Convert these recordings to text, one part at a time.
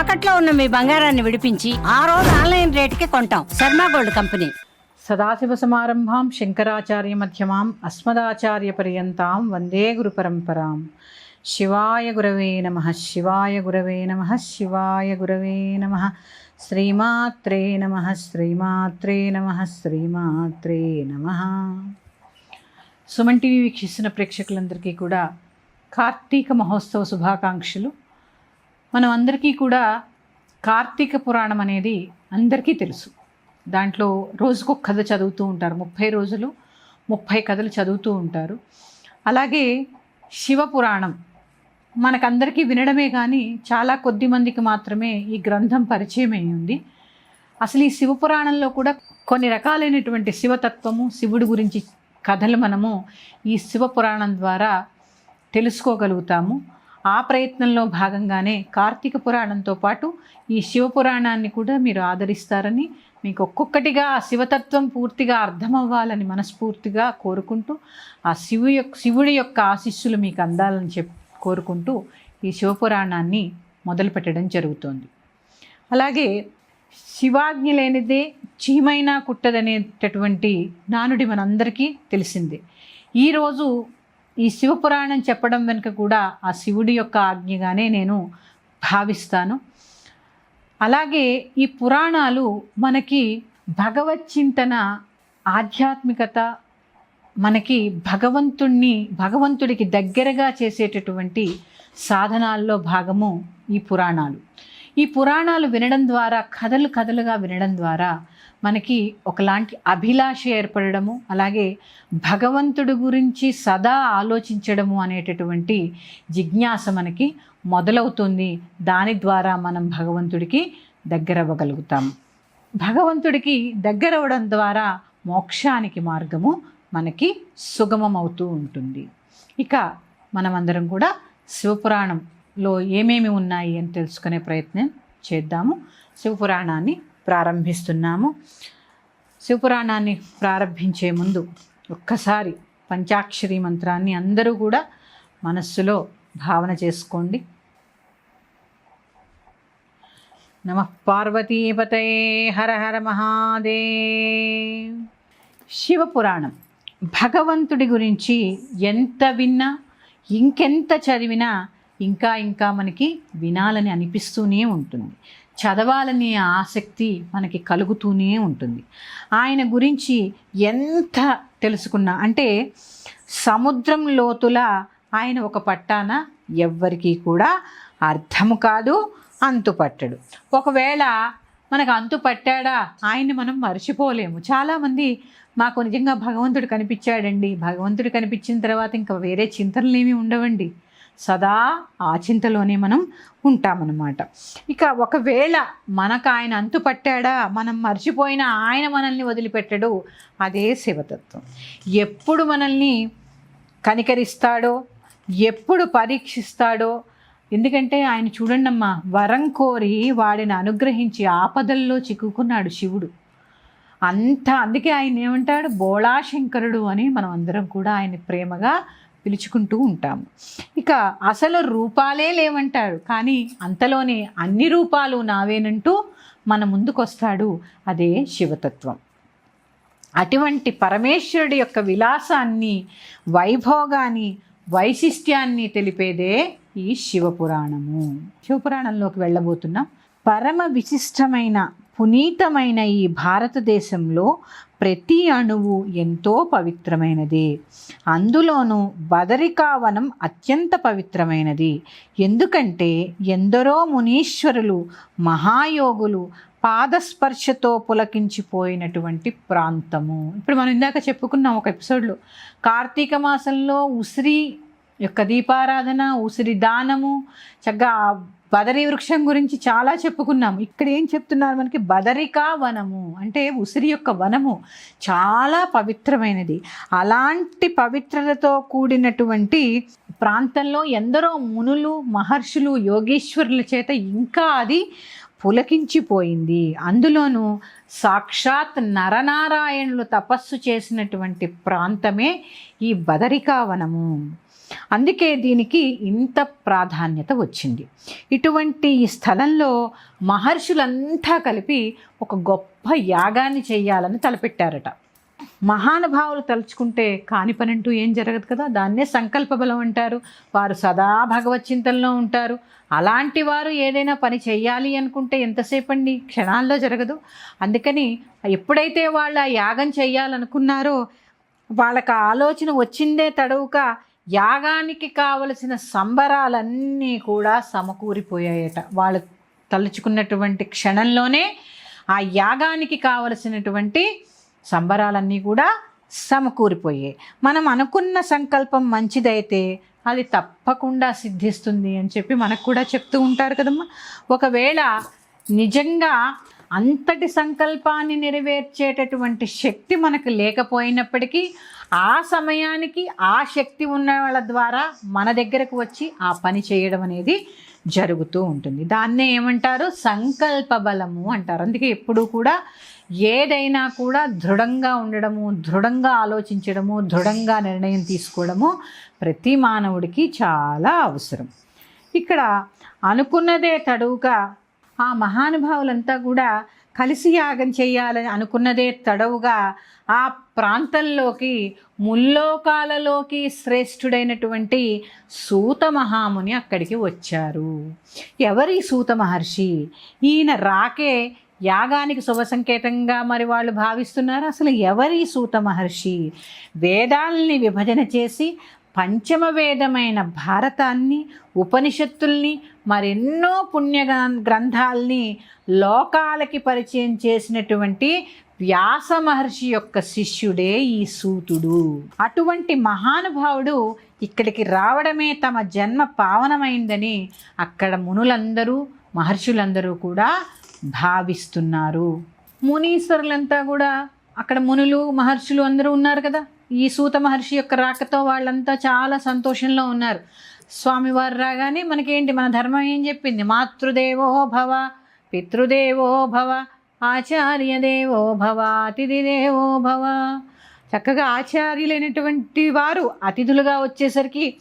తాకట్లో ఉన్న మీ బంగారాన్ని విడిపించి ఆ రోజు ఆన్లైన్ రేటుకి కొంటాం. Sharma gold company. సదాశివసమారంభాం శంకరాచార్య మధ్యమాం అస్మదాచార్య పర్యంతాం వందే గురు పరంపరాం. శివాయ గురవే నమ శివాయ గురవే నమ శివాయ గురవే నమ. శ్రీమాత్రే నమ శ్రీమాత్రే నమ శ్రీమాత్రే నమ. సుమన్ టీవీ వీక్షిస్తున్న ప్రేక్షకులందరికీ కూడా కార్తీక మహోత్సవ శుభాకాంక్షలు. మనం అందరికీ కూడా కార్తీక పురాణం అనేది అందరికీ తెలుసు. దాంట్లో రోజుకు కథ చదువుతూ ఉంటారు. ముప్పై రోజులు ముప్పై కథలు చదువుతూ ఉంటారు. అలాగే శివ పురాణం మనకందరికీ వినడమే కానీ చాలా కొద్ది మందికి మాత్రమే ఈ గ్రంథం పరిచయం అయ్యింది అసలు ఈ శివ పురాణంలో కూడా కొన్ని రకాలైనటువంటి శివతత్వము శివుడి గురించి కథలు మనము ఈ శివ పురాణం ద్వారా తెలుసుకోగలుగుతాము. ఆ ప్రయత్నంలో భాగంగానే కార్తీక పురాణంతో పాటు ఈ శివ పురాణాన్ని కూడా మీరు ఆదరిస్తారని మీకు ఒక్కొక్కటిగా ఆ శివతత్వం పూర్తిగా అర్థమవ్వాలని మనస్ఫూర్తిగా కోరుకుంటూ ఆ శివు యొక్క శివుడి యొక్క ఆశీస్సులు మీకు అందాలని చెప్ కోరుకుంటూ ఈ శివపురాణాన్ని మొదలుపెట్టడం జరుగుతోంది. అలాగే శివాజ్ఞ లేనిదే చీమైనా కుట్టదనేటటువంటి నానుడి మనందరికీ తెలిసిందే. ఈరోజు ఈ శివపురాణం చెప్పడం వెనుక కూడా ఆ శివుడి యొక్క ఆజ్ఞగానే నేను భావిస్తాను. అలాగే ఈ పురాణాలు మనకి భగవత్ చింతన ఆధ్యాత్మికత మనకి భగవంతుణ్ణి భగవంతుడికి దగ్గరగా చేసేటటువంటి సాధనాల్లో భాగము ఈ పురాణాలు. ఈ పురాణాలు వినడం ద్వారా కథలు కథలుగా వినడం ద్వారా మనకి ఒకలాంటి అభిలాష ఏర్పడము అలాగే భగవంతుడి గురించి సదా ఆలోచించడము అనేటటువంటి జిజ్ఞాస మనకి మొదలవుతుంది. దాని ద్వారా మనం భగవంతుడికి దగ్గరవ్వగలుగుతాం. భగవంతుడికి దగ్గరవడం ద్వారా మోక్షానికి మార్గము మనకి సుగమం అవుతూ ఉంటుంది. ఇక మనమందరం కూడా శివపురాణంలో ఏమేమి ఉన్నాయి అని తెలుసుకునే ప్రయత్నం చేద్దాము. శివపురాణాన్ని ప్రారంభిస్తున్నాము. శివపురాణాన్ని ప్రారంభించే ముందు ఒక్కసారి పంచాక్షరి మంత్రాన్ని అందరూ కూడా మనస్సులో భావన చేసుకోండి. నమ పార్వతీపతయే హర హర మహాదేవ్. శివపురాణం భగవంతుడి గురించి ఎంత విన్నా ఇంకెంత చదివినా ఇంకా ఇంకా మనకి వినాలని అనిపిస్తూనే ఉంటుంది. చదవాలనే ఆసక్తి మనకి కలుగుతూనే ఉంటుంది. ఆయన గురించి ఎంత తెలుసుకున్నా అంటే సముద్రం లోతుల ఆయన ఒక పట్టాన ఎవ్వరికీ కూడా అర్థము కాదు అంతుపట్టడు ఒకవేళ మనకు అంతు పట్టాడా ఆయన్ని మనం మర్చిపోలేము. చాలామంది మాకు నిజంగా భగవంతుడు కనిపించాడండి. భగవంతుడు కనిపించిన తర్వాత ఇంకా వేరే చింతనలు ఏమీ ఉండవండి. సదా ఆ చింతలోనే మనం ఉంటామన్నమాట. ఇక ఒకవేళ మనకు ఆయన అంతు పట్టాడా మనం మర్చిపోయిన ఆయన మనల్ని వదిలిపెట్టడు అదే శివతత్వం. ఎప్పుడు మనల్ని కనికరిస్తాడో ఎప్పుడు పరీక్షిస్తాడో ఎందుకంటే ఆయన చూడండమ్మా వరం కోరి వాడిని అనుగ్రహించి ఆపదల్లో చిక్కుకున్నాడు శివుడు. అంత అందుకే ఆయన ఏమంటాడు? బోళాశంకరుడు అని మనం అందరం కూడా ఆయన ప్రేమగా పిలుచుకుంటూ ఉంటాము. ఇక అసలు రూపాలే లేవంటాడు. కానీ అంతలోనే అన్ని రూపాలు నావేనంటూ మన ముందుకొస్తాడు అదే శివతత్వం. అటువంటి పరమేశ్వరుడి యొక్క విలాసాన్ని వైభోగాన్ని వైశిష్ట్యాన్ని తెలిపేదే ఈ శివపురాణము. శివపురాణంలోకి వెళ్ళబోతున్నాం. పరమ విశిష్టమైన పునీతమైన ఈ భారతదేశంలో ప్రతి అణువు ఎంతో పవిత్రమైనది. అందులోనూ బదరికావనం అత్యంత పవిత్రమైనది. ఎందుకంటే ఎందరో మునీశ్వరులు మహాయోగులు పాదస్పర్శతో పులకించిపోయినటువంటి ప్రాంతము. ఇప్పుడు మనం ఇందాక చెప్పుకున్నాం ఒక ఎపిసోడ్లో కార్తీక మాసంలో ఉసిరి యొక్క దీపారాధన ఉసిరి దానము చక్కగా బదరీ వృక్షం గురించి చాలా చెప్పుకున్నాం ఇక్కడ ఏం చెప్తున్నారు మనకి? బదరికా వనము. అంటే ఉసిరి యొక్క వనము చాలా పవిత్రమైనది. అలాంటి పవిత్రతతో కూడినటువంటి ప్రాంతంలో ఎందరో మునులు మహర్షులు యోగేశ్వరుల చేత ఇంకా అది పులకించిపోయింది. అందులోనూ సాక్షాత్ నరనారాయణులు తపస్సు చేసినటువంటి ప్రాంతమే ఈ బదరికావనము అందుకే దీనికి ఇంత ప్రాధాన్యత వచ్చింది. ఇటువంటి ఈ స్థలంలో మహర్షులంతా కలిపి ఒక గొప్ప యాగాన్ని చేయాలని తలపెట్టారట. మహానుభావులు తలుచుకుంటే కాని పని ఏం జరగదు కదా? దాన్నే సంకల్ప బలం అంటారు. వారు సదా భగవచ్చింతల్లో ఉంటారు. అలాంటి వారు ఏదైనా పని చేయాలి అనుకుంటే ఎంతసేపండి? క్షణాల్లో జరగదు. అందుకని ఎప్పుడైతే వాళ్ళు ఆ యాగం చేయాలనుకున్నారో వాళ్ళకి ఆలోచన వచ్చిందే తడవుక యాగానికి కావలసిన సంబరాలన్నీ కూడా సమకూరిపోయాయట. వాళ్ళు తలుచుకున్నటువంటి క్షణంలోనే ఆ యాగానికి కావలసినటువంటి సంబరాలన్నీ కూడా సమకూరిపోయాయి. మనం అనుకున్న సంకల్పం మంచిదైతే అది తప్పకుండా సిద్ధిస్తుంది అని చెప్పి మనకు కూడా చెప్తూ ఉంటారు కదమ్మా. ఒకవేళ నిజంగా అంతటి సంకల్పాన్ని నెరవేర్చేటటువంటి శక్తి మనకు లేకపోయినప్పటికీ ఆ సమయానికి ఆ శక్తి ఉన్న వాళ్ళ ద్వారా మన దగ్గరకు వచ్చి ఆ పని చేయడం అనేది జరుగుతూ ఉంటుంది. దాన్నే ఏమంటారు? సంకల్ప బలము అంటారు. అందుకే ఎప్పుడూ కూడా ఏదైనా కూడా దృఢంగా ఉండడము దృఢంగా ఆలోచించడము దృఢంగా నిర్ణయం తీసుకోవడము ప్రతి మానవుడికి చాలా అవసరం. ఇక్కడ అనుకున్నదే తడువుగా ఆ మహానుభావులంతా కూడా కలిసి యాగం చేయాలని అనుకున్నదే తడవుగా ఆ ప్రాంతంలోకి ముల్లోకాలలోకి శ్రేష్ఠుడైనటువంటి సూత మహాముని అక్కడికి వచ్చారు. ఎవరి సూత మహర్షి? ఈయన రాకే యాగానికి శుభ సంకేతంగా మరి వాళ్ళు భావిస్తున్నారు? అసలు ఎవరి సూత మహర్షి? వేదాల్ని విభజన చేసి పంచమ వేదమైన భారతాన్ని ఉపనిషత్తుల్ని మరెన్నో పుణ్య గ్రంథాల్ని లోకాలకి పరిచయం చేసినటువంటి వ్యాస మహర్షి యొక్క శిష్యుడే ఈ సూతుడు. అటువంటి మహానుభావుడు ఇక్కడికి రావడమే తమ జన్మ పావనమైందని అక్కడ మునులందరూ మహర్షులందరూ కూడా భావిస్తున్నారు. మునీశ్వరులంతా కూడా అక్కడ మునులు మహర్షులు అందరూ ఉన్నారు కదా. ఈ సూత మహర్షి యొక్క రాకతో వాళ్ళంతా చాలా సంతోషంలో ఉన్నారు. స్వామివారు రాగానే మనకేంటి? మన ధర్మం ఏం చెప్పింది? మాతృదేవో భవ పితృదేవో భవ ఆచార్యదేవో భవ అతిథిదేవో భవ. చక్కగా ఆచార్యులైనటువంటి వారు అతిథులుగా వచ్చేసరికి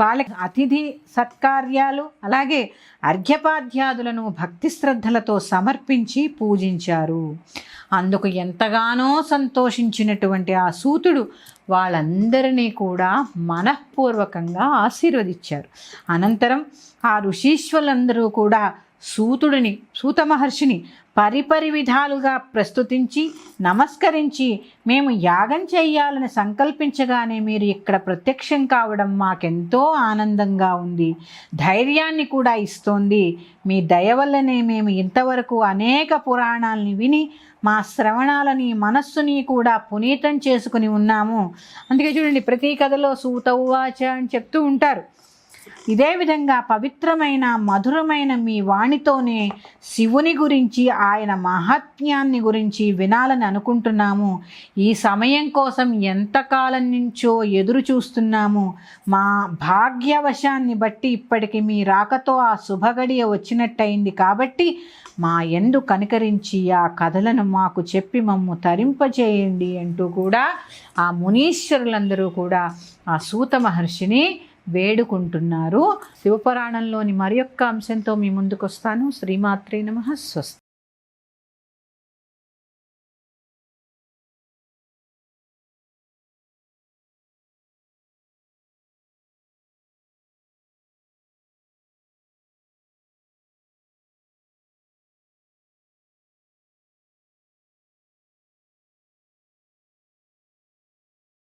వాళ్ళకి అతిథి సత్కార్యాలు అలాగే అర్ఘ్యపాధ్యాదులను భక్తి శ్రద్ధలతో సమర్పించి పూజించారు. అందుకు ఎంతగానో సంతోషించినటువంటి ఆ సూతుడు వాళ్ళందరినీ కూడా మనఃపూర్వకంగా ఆశీర్వదించారు. అనంతరం ఆ ఋషీశ్వరులందరూ కూడా సూతుడిని సూత మహర్షిని పరిపరి విధాలుగా ప్రస్తుతించి నమస్కరించి మేము యాగం చేయాలని సంకల్పించగానే మీరు ఇక్కడ ప్రత్యక్షం కావడం మాకెంతో ఆనందంగా ఉంది. ధైర్యాన్ని కూడా ఇస్తోంది. మీ దయ వల్లనే మేము ఇంతవరకు అనేక పురాణాలని విని మా శ్రవణాలని మనస్సుని కూడా పునీతం చేసుకుని ఉన్నాము. అందుకే చూడండి ప్రతి కథలో సూత ఉవాచ అని చెప్తూ ఉంటారు. ఇదే విధంగా పవిత్రమైన మధురమైన మీ వాణితోనే శివుని గురించి ఆయన మహాత్మ్యాన్ని గురించి వినాలని అనుకుంటున్నాము. ఈ సమయం కోసం ఎంతకాలం నుంచో ఎదురు చూస్తున్నాము. మా భాగ్యవశాన్ని బట్టి ఇప్పటికి మీ రాకతో ఆ శుభగడియ వచ్చినట్టయింది కాబట్టి మా ఎందు కనికరించి ఆ కథలను మాకు చెప్పి మమ్ము తరింపచేయండి అంటూ కూడా ఆ మునీశ్వరులందరూ కూడా ఆ సూత మహర్షిని వేడుకుంటున్నారు. శివపురాణంలోని మరి యొక్క అంశంతో మీ ముందుకు వస్తాను శ్రీమాత్రే నమ. స్వస్తి.